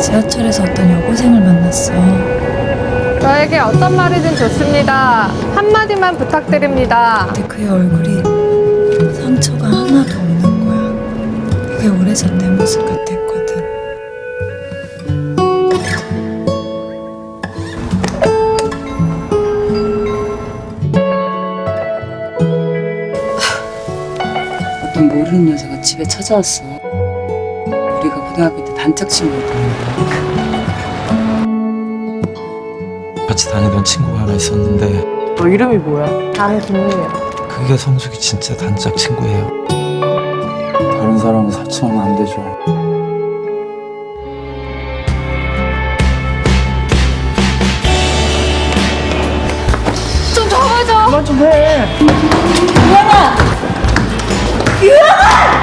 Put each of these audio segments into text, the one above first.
지하철에서 어떤 여고생을 만났어. 저에게 어떤 말이든 좋습니다. 한마디만 부탁드립니다. 근데 그의 얼굴이 상처가 하나도 없는 거야. 되게 오래전 내 모습 같았거든. 어떤 모르는 여자가 집에 찾아왔어. 우리가 고등학교 때 단짝 친구였다는데. 같이 다니던 친구가 하나 있었는데 너 이름이 뭐야? 나는 김미야. 그게 성숙이 진짜 단짝 친구예요. 다른 사람은 사칭하면 안 되죠.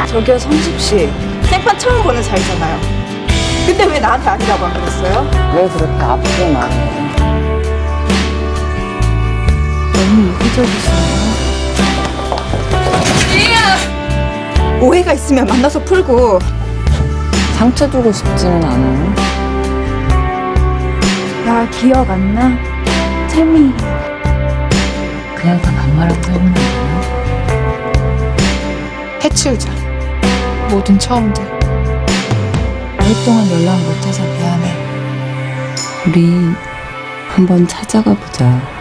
저기요 성숙 씨 생판 처음 보는 사이잖아요 근데 왜 나한테 아니라고 안 그랬어요? 왜 그렇게 앞으로 말해? 너무 이기적이시네요. 오해가 있으면 만나서 풀고 상처 주고 싶지는 않아. 나 기억 안 나? 태미. 그냥 다 반말하고 안 돼요? 해치우자. 모든 처음들. 오랫동안 연락 못해서 미안해. 우리 한번 찾아가 보자.